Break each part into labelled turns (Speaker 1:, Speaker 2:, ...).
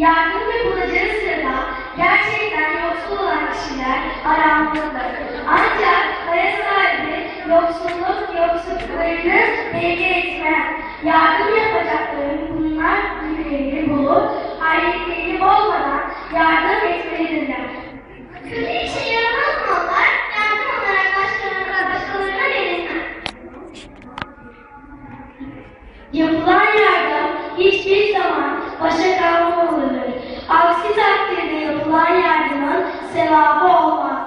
Speaker 1: Yardım ve bulacağı sırada gerçekten yoksul olan kişiler aranmaktadır. Ancak para sahibi yoksulluk yoksulluklarını belge etmez. Yardım yapacakların bunlar birilerini bulup hayretlerini bozmadan yardım etmelidirler. Kötü işe yaramaz mallar yardım olarak başkalarına, başkalarına verilmez. Yapılan yardım sevabı olmaz.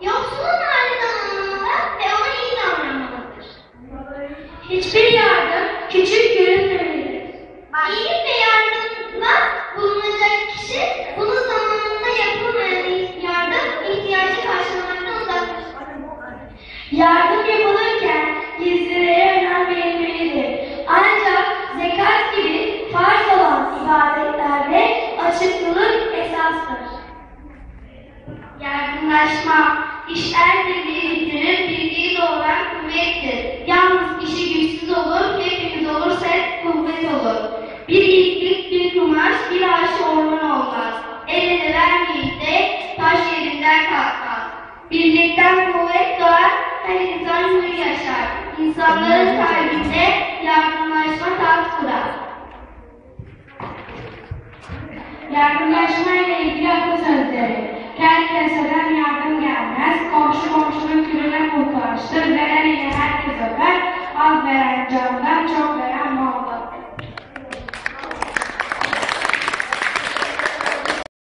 Speaker 1: Yoksulun halinden anlamalı ve ona iyi davranmalıdır. Hiçbir yardım küçük görünmemelidir. İyilik ve yardımda bulunacak kişi bunun zamanında yapılmayan yardım ihtiyacı karşılamaktan uzaktır. Yardım yapılırken gizlilere önem verilmelidir. Ancak zekat gibi farz olan ibadetlerde açıklılık esastır. Yardımlaşma, iş el birliği bilgiyi doğuran kuvvettir. Yalnız kişi güçsüz olur, hepimiz olursak kuvvet olur. Bir iyilik, bir kumaş, bir ağaç orman olmaz. El ele vermeyip de taş yerinden kalkmaz. Birlikten kuvvet doğar, her insan hür yaşar. İnsanların kalbinde yardımlaşma taht kurar. Yardımlaşma ile and